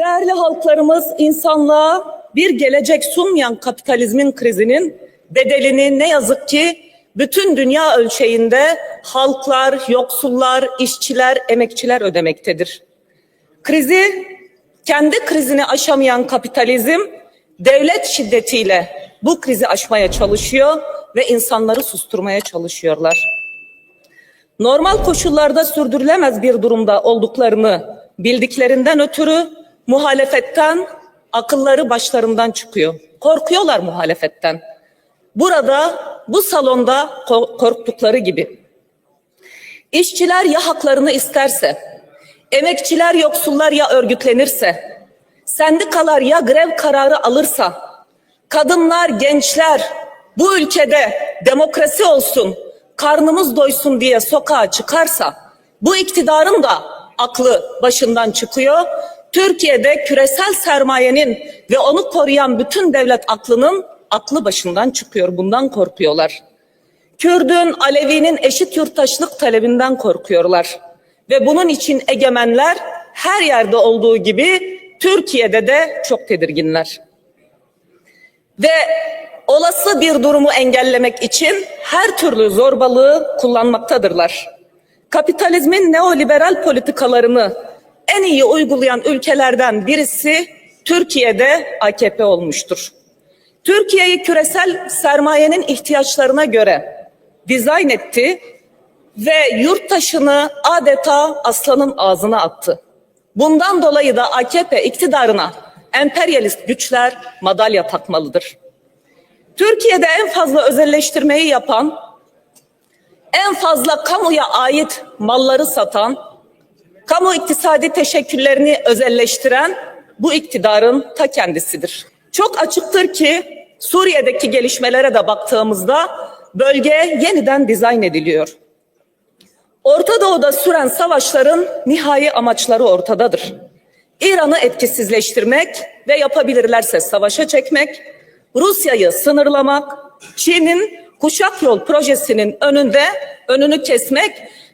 Değerli halklarımız insanlığa bir gelecek sunmayan kapitalizmin krizinin bedelini ne yazık ki bütün dünya ölçeğinde halklar, yoksullar, işçiler, emekçiler ödemektedir. Krizi kendi krizini aşamayan kapitalizm devlet şiddetiyle bu krizi aşmaya çalışıyor ve insanları susturmaya çalışıyorlar. Normal koşullarda sürdürülemez bir durumda olduklarını bildiklerinden ötürü muhalefetten akılları başlarından çıkıyor. Korkuyorlar muhalefetten. Burada bu salonda ko- korktukları gibi. İşçiler ya haklarını isterse, emekçiler yoksullar ya örgütlenirse, sendikalar ya grev kararı alırsa, kadınlar, gençler bu ülkede demokrasi olsun, karnımız doysun diye sokağa çıkarsa, bu iktidarın da aklı başından çıkıyor. Türkiye'de küresel sermayenin ve onu koruyan bütün devlet aklının aklı başından çıkıyor. Bundan korkuyorlar. Kürdün, Alevi'nin eşit yurttaşlık talebinden korkuyorlar. Ve bunun için egemenler her yerde olduğu gibi Türkiye'de de çok tedirginler. Ve olası bir durumu engellemek için her türlü zorbalığı kullanmaktadırlar. Kapitalizmin neoliberal politikalarını en iyi uygulayan ülkelerden birisi Türkiye'de AKP olmuştur. Türkiye'yi küresel sermayenin ihtiyaçlarına göre dizayn etti ve yurttaşını adeta aslanın ağzına attı. Bundan dolayı da AKP iktidarına emperyalist güçler madalya takmalıdır. Türkiye'de en fazla özelleştirmeyi yapan, en fazla kamuya ait malları satan, kamu iktisadi teşekküllerini özelleştiren bu iktidarın ta kendisidir. Çok açıktır ki Suriye'deki gelişmelere de baktığımızda bölge yeniden dizayn ediliyor. Orta Doğu'da süren savaşların nihai amaçları ortadadır. İran'ı etkisizleştirmek ve yapabilirlerse savaşa çekmek, Rusya'yı sınırlamak, Çin'in kuşak yol projesinin önünde önünü kesmek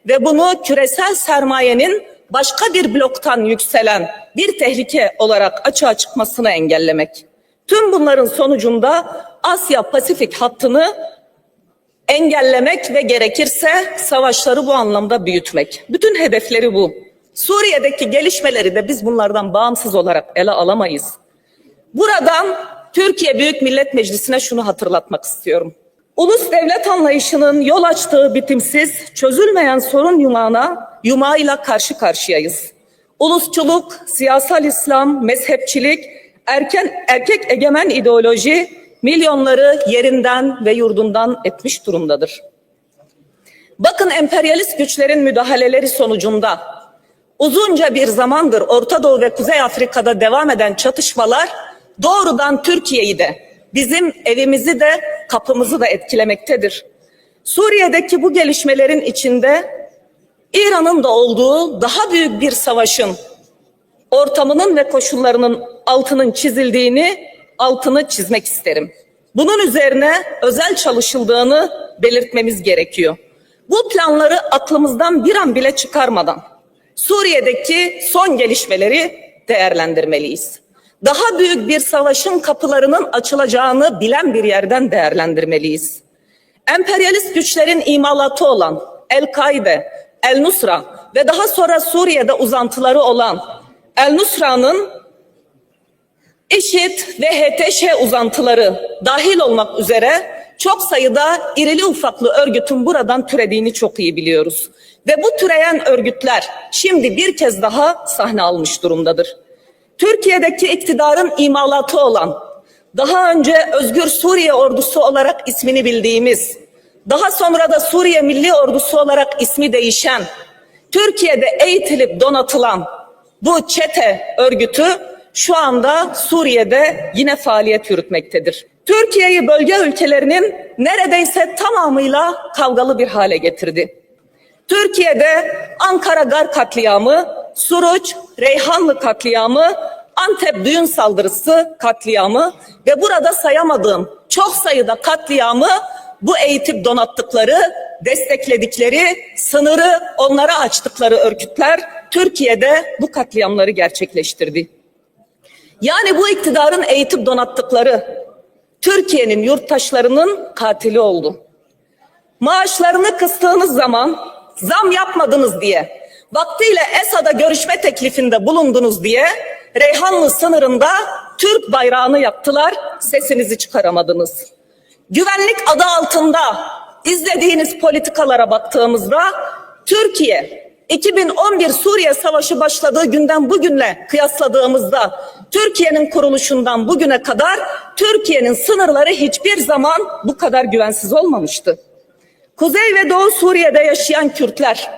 ve bunu küresel sermayenin başka bir bloktan yükselen bir tehlike olarak açığa çıkmasını engellemek. Tüm bunların sonucunda Asya Pasifik hattını engellemek ve gerekirse savaşları bu anlamda büyütmek. Bütün hedefleri bu. Suriye'deki gelişmeleri de biz bunlardan bağımsız olarak ele alamayız. Buradan Türkiye Büyük Millet Meclisi'ne şunu hatırlatmak istiyorum. Ulus devlet anlayışının yol açtığı bitimsiz, çözülmeyen sorun yumağına, yumağıyla karşı karşıyayız. Ulusçuluk, siyasal İslam, mezhepçilik, erken, erkek egemen ideoloji milyonları yerinden ve yurdundan etmiş durumdadır. Bakın emperyalist güçlerin müdahaleleri sonucunda uzunca bir zamandır Orta Doğu ve Kuzey Afrika'da devam eden çatışmalar doğrudan Türkiye'yi de bizim evimizi de kapımızı da etkilemektedir. Suriye'deki bu gelişmelerin içinde İran'ın da olduğu daha büyük bir savaşın ortamının ve koşullarının altının çizildiğini altını çizmek isterim. Bunun üzerine özel çalışıldığını belirtmemiz gerekiyor. Bu planları aklımızdan bir an bile çıkarmadan Suriye'deki son gelişmeleri değerlendirmeliyiz. Daha büyük bir savaşın kapılarının açılacağını bilen bir yerden değerlendirmeliyiz. Emperyalist güçlerin imalatı olan El-Kaide, El-Nusra ve daha sonra Suriye'de uzantıları olan El-Nusra'nın IŞİD ve HTŞ uzantıları dahil olmak üzere çok sayıda irili ufaklı örgütün buradan türediğini çok iyi biliyoruz. Ve bu türeyen örgütler şimdi bir kez daha sahne almış durumdadır. Türkiye'deki iktidarın imalatı olan, daha önce Özgür Suriye Ordusu olarak ismini bildiğimiz, daha sonra da Suriye Milli Ordusu olarak ismi değişen, Türkiye'de eğitilip donatılan bu çete örgütü şu anda Suriye'de yine faaliyet yürütmektedir. Türkiye'yi bölge ülkelerinin neredeyse tamamıyla kavgalı bir hale getirdi. Türkiye'de Ankara Gar katliamı, Suruç, Reyhanlı katliamı, Antep düğün saldırısı katliamı ve burada sayamadığım çok sayıda katliamı bu eğitip donattıkları, destekledikleri, sınırı onlara açtıkları örgütler Türkiye'de bu katliamları gerçekleştirdi. Yani bu iktidarın eğitip donattıkları Türkiye'nin yurttaşlarının katili oldu. Maaşlarını kıstığınız zaman zam yapmadınız diye, vaktiyle Esad'a görüşme teklifinde bulundunuz diye Reyhanlı sınırında Türk bayrağını yaktılar, sesinizi çıkaramadınız. Güvenlik adı altında izlediğiniz politikalara baktığımızda Türkiye 2011 Suriye Savaşı başladığı günden bugünle kıyasladığımızda Türkiye'nin kuruluşundan bugüne kadar Türkiye'nin sınırları hiçbir zaman bu kadar güvensiz olmamıştı. Kuzey ve Doğu Suriye'de yaşayan Kürtler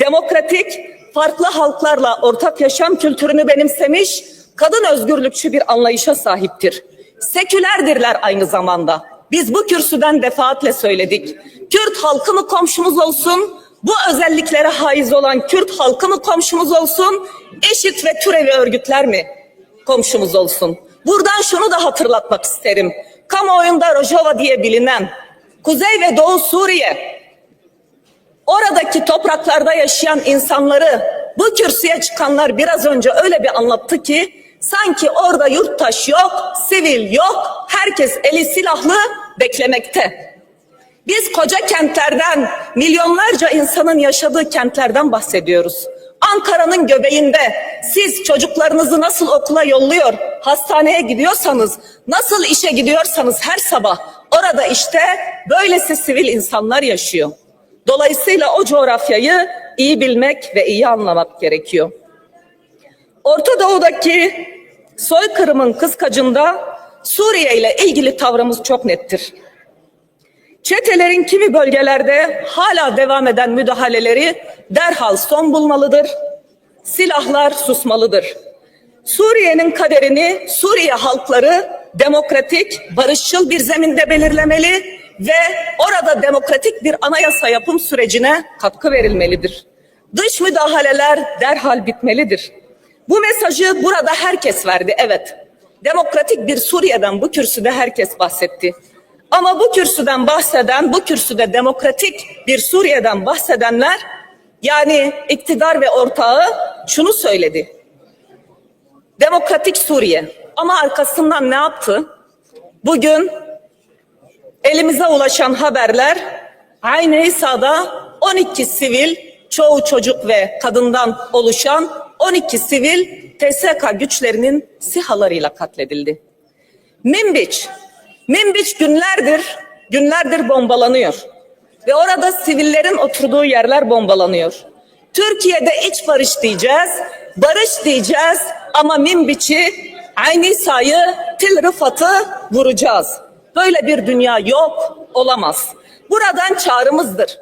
demokratik, farklı halklarla ortak yaşam kültürünü benimsemiş, kadın özgürlükçü bir anlayışa sahiptir. Sekülerdirler aynı zamanda. Biz bu kürsüden defaatle söyledik. Kürt halkı mı komşumuz olsun, bu özelliklere haiz olan Kürt halkı mı komşumuz olsun, eşit ve türevi örgütler mi komşumuz olsun? Buradan şunu da hatırlatmak isterim. Kamuoyunda Rojava diye bilinen Kuzey ve Doğu Suriye oradaki topraklarda yaşayan insanları bu kürsüye çıkanlar biraz önce öyle bir anlattı ki sanki orada yurttaş yok, sivil yok, herkes eli silahlı beklemekte. Biz koca kentlerden, milyonlarca insanın yaşadığı kentlerden bahsediyoruz. Ankara'nın göbeğinde siz çocuklarınızı nasıl okula yolluyor, hastaneye gidiyorsanız, nasıl işe gidiyorsanız her sabah orada işte böylesi sivil insanlar yaşıyor. Dolayısıyla o coğrafyayı iyi bilmek ve iyi anlamak gerekiyor. Orta Doğu'daki soykırımın kıskacında Suriye ile ilgili tavrımız çok nettir. Çetelerin kimi bölgelerde hala devam eden müdahaleleri derhal son bulmalıdır. Silahlar susmalıdır. Suriye'nin kaderini Suriye halkları demokratik, barışçıl bir zeminde belirlemeli ve orada demokratik bir anayasa yapım sürecine katkı verilmelidir. Dış müdahaleler derhal bitmelidir. Bu mesajı burada herkes verdi, evet. Demokratik bir Suriye'den bu kürsüde herkes bahsetti. Ama bu kürsüden bahseden, bu kürsüde demokratik bir Suriye'den bahsedenler yani iktidar ve ortağı şunu söyledi. Demokratik Suriye. Ama arkasından ne yaptı? Bugün elimize ulaşan haberler aynı İsa'da 12 sivil, çoğu çocuk ve kadından oluşan 12 sivil TSK güçlerinin sihalarıyla katledildi. Minbiç, Minbiç günlerdir, günlerdir bombalanıyor. Ve orada sivillerin oturduğu yerler bombalanıyor. Türkiye'de iç barış diyeceğiz, barış diyeceğiz ama Minbiç'i, aynı sayı Til Rıfat'ı vuracağız. Böyle bir dünya yok, olamaz. Buradan çağrımızdır.